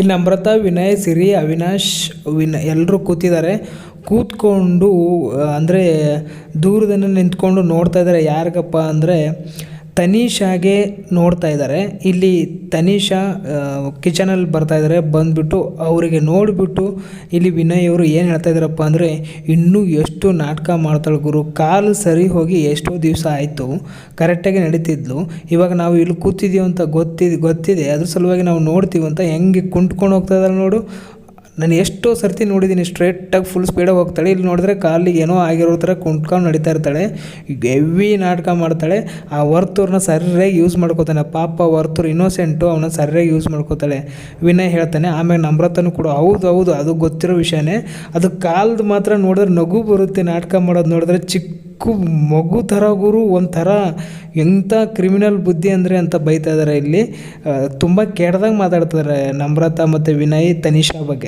ಇಲ್ಲಿ ನಮ್ರತ, ವಿನಯ್, ಸಿರಿ, ಅವಿನಾಶ್, ವಿನ್ ಎಲ್ಲರೂ ಕೂತಿದ್ದಾರೆ. ಕೂತ್ಕೊಂಡು ಅಂದರೆ ದೂರದಿಂದ ನಿಂತ್ಕೊಂಡು ನೋಡ್ತಾ ಇದ್ದಾರೆ ಯಾರಿಗಪ್ಪ ಅಂದರೆ ತನೀಷಾಗೆ ನೋಡ್ತಾ ಇದ್ದಾರೆ. ಇಲ್ಲಿ ತನೀಷಾ ಕಿಚನಲ್ಲಿ ಬರ್ತಾ ಇದ್ದಾರೆ. ಬಂದುಬಿಟ್ಟು ಅವರಿಗೆ ನೋಡಿಬಿಟ್ಟು ಇಲ್ಲಿ ವಿನಯ್ ಅವರು ಏನು ಹೇಳ್ತಾ ಇದ್ದಾರಪ್ಪ ಅಂದರೆ, ಇನ್ನೂ ಎಷ್ಟು ನಾಟಕ ಮಾಡ್ತಾಳೆ ಗುರು. ಕಾಲು ಸರಿ ಹೋಗಿ ಎಷ್ಟೋ ದಿವಸ ಆಯಿತು. ಕರೆಕ್ಟಾಗಿ ನಡೀತಿದ್ಲು. ಇವಾಗ ನಾವು ಇಲ್ಲಿ ಕೂತಿದ್ದೀವಿ ಅಂತ ಗೊತ್ತಿದೆ ಗೊತ್ತಿದೆ. ಅದ್ರ ಸಲುವಾಗಿ ನಾವು ನೋಡ್ತೀವಿ ಅಂತ ಹೆಂಗೆ ಕುಂಟ್ಕೊಂಡು ಹೋಗ್ತಾ ಇದ್ದಾರೆ ನೋಡು. ನಾನು ಎಷ್ಟೋ ಸರ್ತಿ ನೋಡಿದ್ದೀನಿ ಸ್ಟ್ರೇಟಾಗಿ ಫುಲ್ ಸ್ಪೀಡಾಗಿ ಹೋಗ್ತಾಳೆ. ಇಲ್ಲಿ ನೋಡಿದ್ರೆ ಕಾಲಿಗೆ ಏನೋ ಆಗಿರೋ ಥರ ಕುಂಟ್ಕೊಂಡು ನಡೀತಾ ಇರ್ತಾಳೆ. ಹೆವಿ ನಾಟಕ ಮಾಡ್ತಾಳೆ. ಆ ವರ್ತೂರ್ನ ಸರಿಯಾಗಿ ಯೂಸ್ ಮಾಡ್ಕೋತಾನೆ. ಪಾಪ ವರ್ತೂರ್ ಇನ್ನೋಸೆಂಟು ಅವನ ಸರಿಯಾಗಿ ಯೂಸ್ ಮಾಡ್ಕೋತಾಳೆ. ವಿನಯ್ ಹೇಳ್ತಾನೆ, ಆಮೇಲೆ ನಮ್ರತನೂ ಕೂಡ, ಹೌದು ಹೌದು, ಅದು ಗೊತ್ತಿರೋ ವಿಷಯನೇ. ಅದು ಕಾಲ್ದು ಮಾತ್ರ ನೋಡಿದ್ರೆ ನಗು ಬರುತ್ತೆ ನಾಟಕ ಮಾಡೋದು ನೋಡಿದ್ರೆ. ಚಿಕ್ಕ ಮಗು ಥರ ಗುರು, ಒಂಥರ ಎಂಥ ಕ್ರಿಮಿನಲ್ ಬುದ್ಧಿ ಅಂದರೆ ಅಂತ ಬೈತಾ ಇದ್ದಾರೆ ಇಲ್ಲಿ. ತುಂಬ ಕೆಟ್ಟದಾಗ ಮಾತಾಡ್ತಿದ್ದಾರೆ ನಮ್ರತ ಮತ್ತು ವಿನಯ್, ತನಿಷಾ ಬಗ್ಗೆ.